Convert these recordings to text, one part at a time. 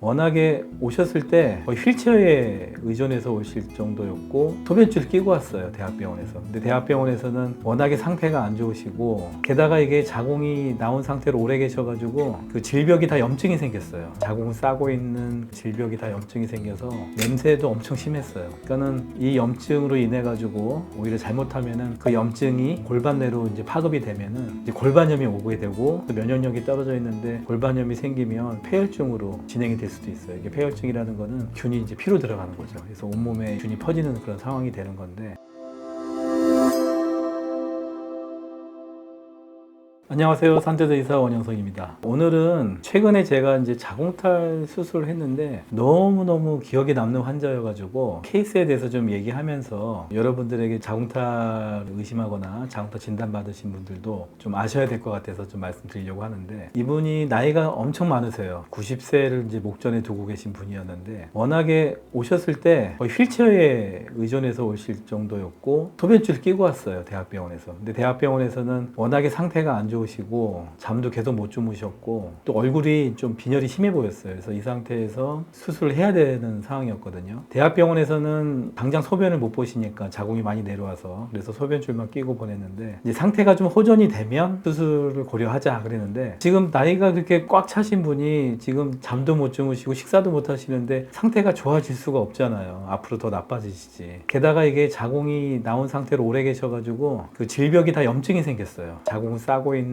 워낙에 오셨을 때 거의 휠체어에 의존해서 오실 정도였고 소변줄 끼고 왔어요 대학병원에서. 근데 대학병원에서는 워낙에 상태가 안 좋으시고 게다가 이게 자궁이 나온 상태로 오래 계셔가지고 그 질벽이 다 염증이 생겼어요. 자궁을 싸고 있는 질벽이 다 염증이 생겨서 냄새도 엄청 심했어요. 그러니까는 이 염증으로 인해 가지고 오히려 잘못하면은 그 염증이 골반 내로 이제 파급이 되면은 이제 골반염이 오게 되고 또 면역력이 떨어져 있는데 골반염이 생기면 폐혈증으로 진행이 될 수도 있어요. 이게 폐혈증이라는 거는 균이 이제 피로 들어가는 거죠. 그래서 온몸에 균이 퍼지는 그런 상황이 되는 건데 안녕하세요. 산태도 의사 원영석입니다. 오늘은 최근에 제가 이제 자궁탈 수술을 했는데 너무너무 기억에 남는 환자여가지고 케이스에 대해서 좀 얘기하면서 여러분들에게 자궁탈 의심하거나 자궁탈 진단받으신 분들도 좀 아셔야 될 것 같아서 좀 말씀드리려고 하는데 이분이 나이가 엄청 많으세요. 90세를 이제 목전에 두고 계신 분이었는데 워낙에 오셨을 때 거의 휠체어에 의존해서 오실 정도였고 소변줄 끼고 왔어요. 대학병원에서. 근데 대학병원에서는 워낙에 상태가 안 좋 으시고 잠도 계속 못 주무셨고 또 얼굴이 좀 빈혈이 심해 보였어요. 그래서 이 상태에서 수술을 해야 되는 상황이었거든요. 대학병원에서는 당장 소변을 못 보시니까 자궁이 많이 내려와서 그래서 소변줄만 끼고 보냈는데 이제 상태가 좀 호전이 되면 수술을 고려하자 그랬는데 지금 나이가 그렇게 꽉 차신 분이 지금 잠도 못 주무시고 식사도 못 하시는데 상태가 좋아질 수가 없잖아요. 앞으로 더 나빠지시지. 게다가 이게 자궁이 나온 상태로 오래 계셔가지고 그 질벽이 다 염증이 생겼어요. 자궁을 싸고 있는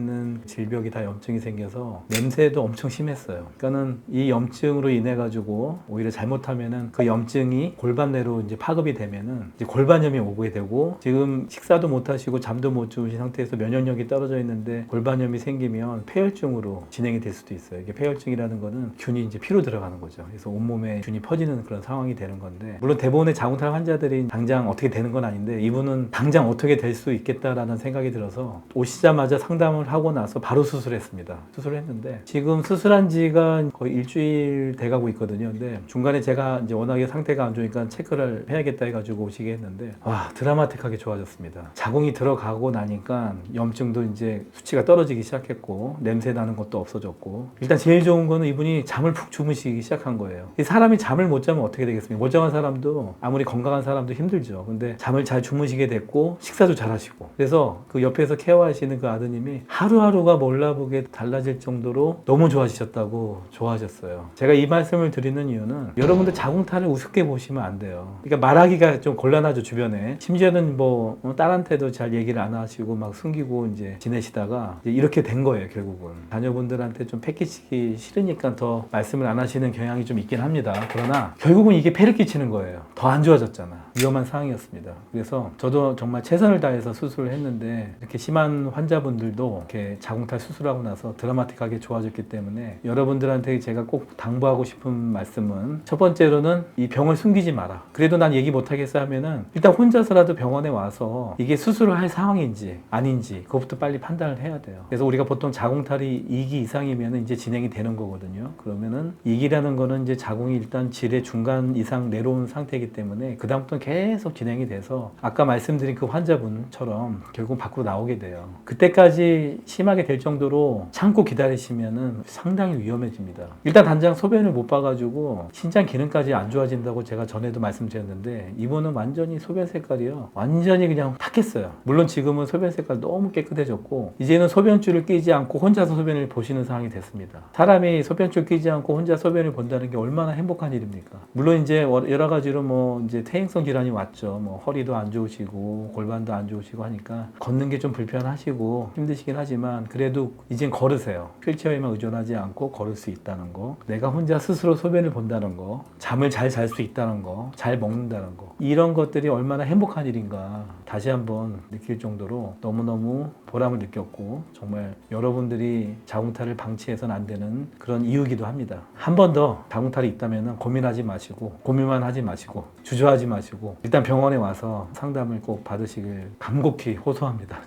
질벽이 다 염증이 생겨서 냄새도 엄청 심했어요. 그러니까는 이 염증으로 인해 가지고 오히려 잘못하면은 그 염증이 골반 내로 이제 파급이 되면은 이제 골반염이 오게 되고 지금 식사도 못 하시고 잠도 못 주무신 상태에서 면역력이 떨어져 있는데 골반염이 생기면 폐혈증으로 진행이 될 수도 있어요. 이게 폐혈증이라는 거는 균이 이제 피로 들어가는 거죠. 그래서 온몸에 균이 퍼지는 그런 상황이 되는 건데 물론 대부분의 자궁탈 환자들이 당장 어떻게 되는 건 아닌데 이분은 당장 어떻게 될 수 있겠다라는 생각이 들어서 오시자마자 상담을 하고 나서 바로 수술했습니다. 수술을 했는데 지금 수술한 지가 거의 일주일 돼가고 있거든요. 근데 중간에 제가 이제 워낙에 상태가 안 좋으니까 체크를 해야겠다 해가지고 오시게 했는데 와 드라마틱하게 좋아졌습니다. 자궁이 들어가고 나니까 염증도 이제 수치가 떨어지기 시작했고 냄새 나는 것도 없어졌고 일단 제일 좋은 거는 이분이 잠을 푹 주무시기 시작한 거예요. 이 사람이 잠을 못 자면 어떻게 되겠습니까? 멀쩡한 사람도 아무리 건강한 사람도 힘들죠. 근데 잠을 잘 주무시게 됐고 식사도 잘 하시고 그래서 그 옆에서 케어하시는 그 아드님이 하루하루가 몰라보게 달라질 정도로 너무 좋아지셨다고 좋아하셨어요. 제가 이 말씀을 드리는 이유는 여러분들 자궁탈을 우습게 보시면 안 돼요. 그러니까 말하기가 좀 곤란하죠 주변에. 심지어는 뭐 어, 딸한테도 잘 얘기를 안 하시고 막 숨기고 이제 지내시다가 이제 이렇게 된 거예요 결국은. 자녀분들한테 좀 패키치기 싫으니까 더 말씀을 안 하시는 경향이 좀 있긴 합니다. 그러나 결국은 이게 폐를 끼치는 거예요. 더 안 좋아졌잖아. 위험한 상황이었습니다. 그래서 저도 정말 최선을 다해서 수술을 했는데 이렇게 심한 환자분들도 이렇게 자궁탈 수술하고 나서 드라마틱하게 좋아졌기 때문에 여러분들한테 제가 꼭 당부하고 싶은 말씀은 첫 번째로는 이 병을 숨기지 마라. 그래도 난 얘기 못 하겠어 하면은 일단 혼자서라도 병원에 와서 이게 수술을 할 상황인지 아닌지 그것부터 빨리 판단을 해야 돼요. 그래서 우리가 보통 자궁탈이 2기 이상이면 이제 진행이 되는 거거든요. 그러면은 2기라는 거는 이제 자궁이 일단 질의 중간 이상 내려온 상태이기 때문에 그다음부터는 계속 진행이 돼서 아까 말씀드린 그 환자분처럼 결국 밖으로 나오게 돼요. 그때까지 심하게 될 정도로 참고 기다리시면은 상당히 위험해집니다. 일단 단장 소변을 못 봐가지고 신장 기능까지 안 좋아진다고 제가 전에도 말씀드렸는데 이분은 완전히 소변 색깔이요. 완전히 그냥 탁했어요. 물론 지금은 소변 색깔 너무 깨끗해졌고 이제는 소변줄을 끼지 않고 혼자서 소변을 보시는 상황이 됐습니다. 사람이 소변줄 끼지 않고 혼자 소변을 본다는 게 얼마나 행복한 일입니까? 물론 이제 여러 가지로 뭐 이제 퇴행성 질환이 왔죠. 뭐 허리도 안 좋으시고 골반도 안 좋으시고 하니까 걷는 게 좀 불편하시고 힘드시 긴 하지만 그래도 이젠 걸으세요. 휠체어에만 의존하지 않고 걸을 수 있다는 거. 내가 혼자 스스로 소변을 본다는 거. 잠을 잘 잘 수 있다는 거. 잘 먹는다는 거. 이런 것들이 얼마나 행복한 일인가 다시 한번 느낄 정도로 너무너무 보람을 느꼈고 정말 여러분들이 자궁탈을 방치해서는 안 되는 그런 이유기도 합니다. 한 번 더 자궁탈이 있다면 고민하지 마시고 고민만 하지 마시고 주저하지 마시고 일단 병원에 와서 상담을 꼭 받으시길 간곡히 호소합니다.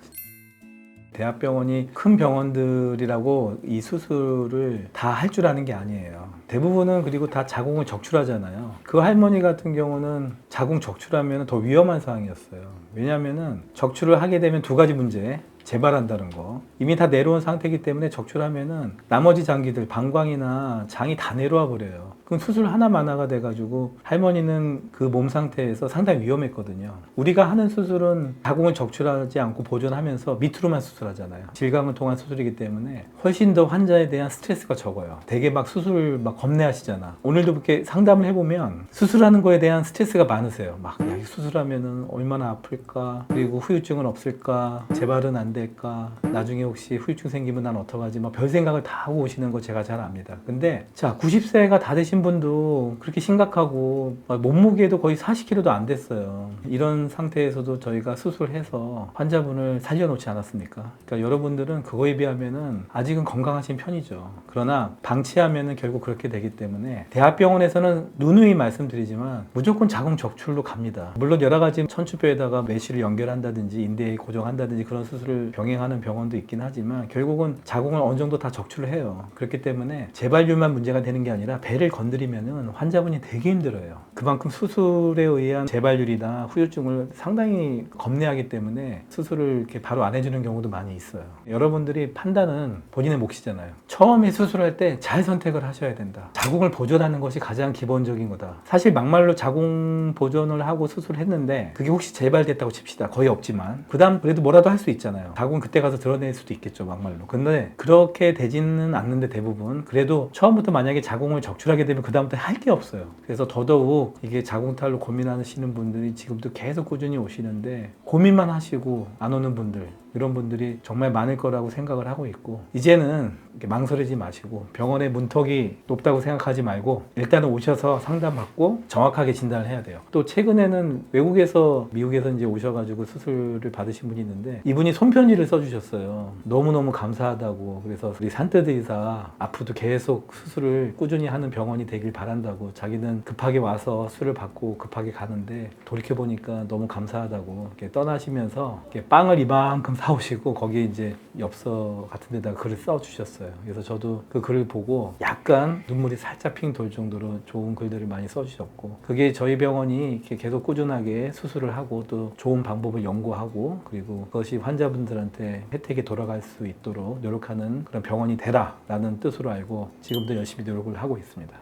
대학병원이 큰 병원들이라고 이 수술을 다 할 줄 아는 게 아니에요. 대부분은 그리고 다 자궁을 적출하잖아요. 그 할머니 같은 경우는 자궁 적출하면 더 위험한 상황이었어요. 왜냐하면은 적출을 하게 되면 두 가지 문제. 재발한다는 거. 이미 다 내려온 상태이기 때문에 적출하면은 나머지 장기들, 방광이나 장이 다 내려와 버려요. 그럼 수술 하나 만화가 돼가지고 할머니는 그 몸 상태에서 상당히 위험했거든요. 우리가 하는 수술은 자궁을 적출하지 않고 보존하면서 밑으로만 수술하잖아요. 질감을 통한 수술이기 때문에 훨씬 더 환자에 대한 스트레스가 적어요. 되게 막 수술 막 겁내하시잖아. 오늘도 이렇게 상담을 해보면 수술하는 거에 대한 스트레스가 많으세요. 막 수술하면은 얼마나 아플까? 그리고 후유증은 없을까? 재발은 안 될까? 나중에 혹시 후유증 생기면 난 어떡하지? 막 별 생각을 다 하고 오시는 거 제가 잘 압니다. 근데 자 90세가 다 되신 분도 그렇게 심각하고 막 몸무게도 거의 40kg도 안 됐어요. 이런 상태에서도 저희가 수술해서 환자분을 살려놓지 않았습니까? 그러니까 여러분들은 그거에 비하면은 아직은 건강하신 편이죠. 그러나 방치하면은 결국 그렇게 되기 때문에 대학병원에서는 누누이 말씀드리지만 무조건 자궁 적출로 갑니다. 물론 여러 가지 천추뼈에다가 메쉬를 연결한다든지 인대에 고정한다든지 그런 수술을 병행하는 병원도 있긴 하지만 결국은 자궁을 어느 정도 다 적출을 해요. 그렇기 때문에 재발률만 문제가 되는 게 아니라 배를 건드리면은 환자분이 되게 힘들어요. 그만큼 수술에 의한 재발률이나 후유증을 상당히 겁내하기 때문에 수술을 이렇게 바로 안 해주는 경우도 많이 있어요. 여러분들이 판단은 본인의 몫이잖아요. 처음에 수술할 때 잘 선택을 하셔야 된다. 자궁을 보존하는 것이 가장 기본적인 거다. 사실 막말로 자궁 보존을 하고 수술했는데 그게 혹시 재발됐다고 칩시다. 거의 없지만 그다음 그래도 뭐라도 할 수 있잖아요. 자궁 그때 가서 드러낼 수도 있겠죠, 막말로. 근데 그렇게 되지는 않는데 대부분 그래도 처음부터 만약에 자궁을 적출하게 되면 그다음부터 할 게 없어요. 그래서 더더욱 이게 자궁탈로 고민하시는 분들이 지금도 계속 꾸준히 오시는데 고민만 하시고 안 오는 분들 이런 분들이 정말 많을 거라고 생각을 하고 있고 이제는 망설이지 마시고 병원의 문턱이 높다고 생각하지 말고 일단은 오셔서 상담받고 정확하게 진단을 해야 돼요. 또 최근에는 외국에서 미국에서 이제 오셔가지고 수술을 받으신 분이 있는데 이분이 손편지를 써주셨어요. 너무너무 감사하다고 그래서 우리 산뜨드 의사 앞으로도 계속 수술을 꾸준히 하는 병원이 되길 바란다고 자기는 급하게 와서 수를 받고 급하게 가는데 돌이켜 보니까 너무 감사하다고 이렇게 떠나시면서 이렇게 빵을 이만큼 사오시고 거기에 이제 엽서 같은 데다가 글을 써주셨어요. 그래서 저도 그 글을 보고 약간 눈물이 살짝 핑 돌 정도로 좋은 글들을 많이 써주셨고 그게 저희 병원이 이렇게 계속 꾸준하게 수술을 하고 또 좋은 방법을 연구하고 그리고 그것이 환자분들한테 혜택이 돌아갈 수 있도록 노력하는 그런 병원이 되라라는 뜻으로 알고 지금도 열심히 노력을 하고 있습니다.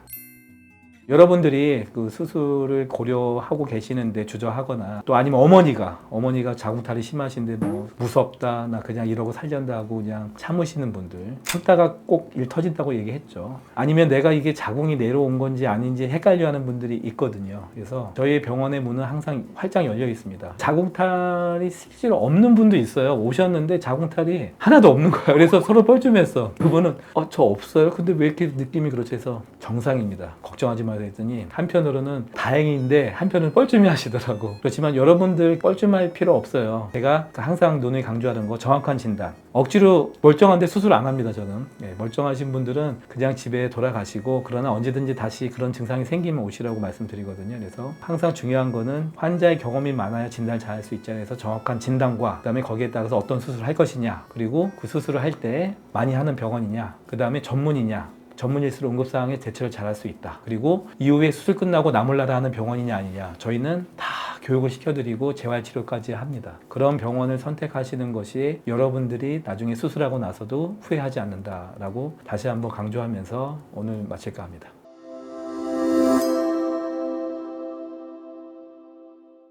여러분들이 그 수술을 고려하고 계시는데 주저하거나 또 아니면 어머니가 어머니가 자궁탈이 심하신데 뭐 무섭다 나 그냥 이러고 살련다 하고 그냥 참으시는 분들 참다가 꼭 일 터진다고 얘기했죠. 아니면 내가 이게 자궁이 내려온 건지 아닌지 헷갈려하는 분들이 있거든요. 그래서 저희 병원의 문은 항상 활짝 열려 있습니다. 자궁탈이 실제로 없는 분도 있어요. 오셨는데 자궁탈이 하나도 없는 거예요. 그래서 서로 뻘쭘했어 그분은 어 저 없어요? 근데 왜 이렇게 느낌이 그렇죠 해서 정상입니다. 걱정하지 마세요 했더니 한편으로는 다행인데 한편은 뻘쭘히 하시더라고. 그렇지만 여러분들 뻘쭘할 필요 없어요. 제가 항상 눈을 강조하는 거 정확한 진단. 억지로 멀쩡한데 수술 안 합니다 저는. 예, 멀쩡하신 분들은 그냥 집에 돌아가시고 그러나 언제든지 다시 그런 증상이 생기면 오시라고 말씀드리거든요. 그래서 항상 중요한 거는 환자의 경험이 많아야 진단을 잘 할 수 있잖아요 그래서 정확한 진단과 그다음에 거기에 따라서 어떤 수술을 할 것이냐 그리고 그 수술을 할 때 많이 하는 병원이냐 그 다음에 전문이냐 전문일수록 응급사항에 대처를 잘할 수 있다. 그리고 이후에 수술 끝나고 나몰라라 하는 병원이냐 아니냐. 저희는 다 교육을 시켜드리고 재활치료까지 합니다. 그런 병원을 선택하시는 것이 여러분들이 나중에 수술하고 나서도 후회하지 않는다라고 다시 한번 강조하면서 오늘 마칠까 합니다.